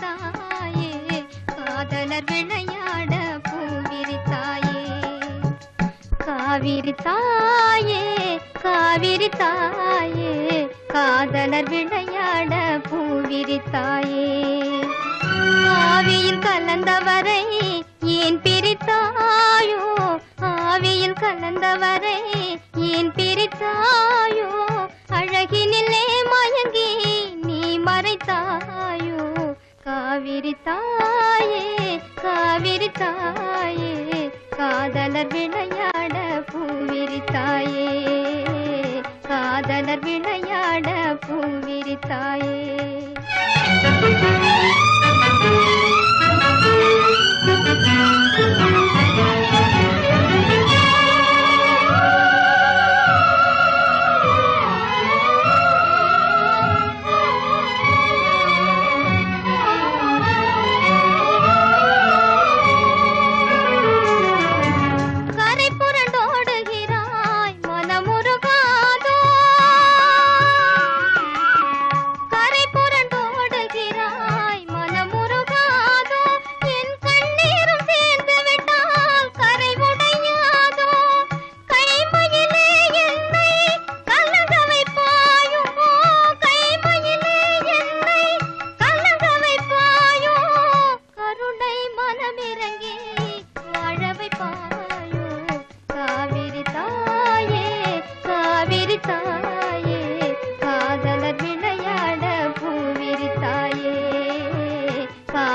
தாயே காதலர் விளையாட பூவிரி தாயே காவிரி தாயே காவிரி தாயே காதலர் விளையாட பூவிரி தாயே ஆவியில் கலந்தவரை ஏன் பிரித்தாயோ? ஆவியில் கலந்தவரை ஏன் பிரித்தாயோ? அழகினிலே காவிரி தாயே காவிரி தாயே காதலர் விளையாட பூவிரி தாயே காதலர் விளையாட பூவிரி தாயே.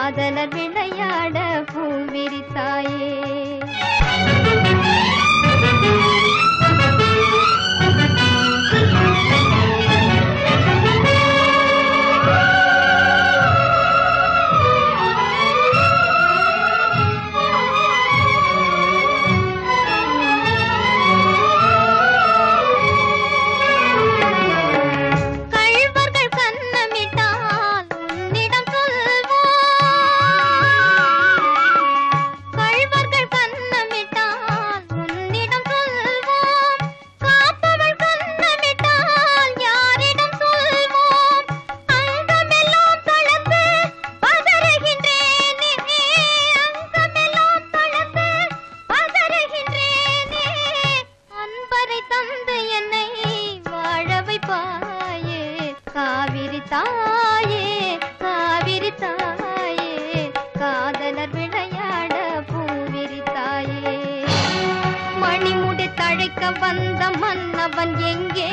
காதலர் வந்த மன்னவன் எங்கே?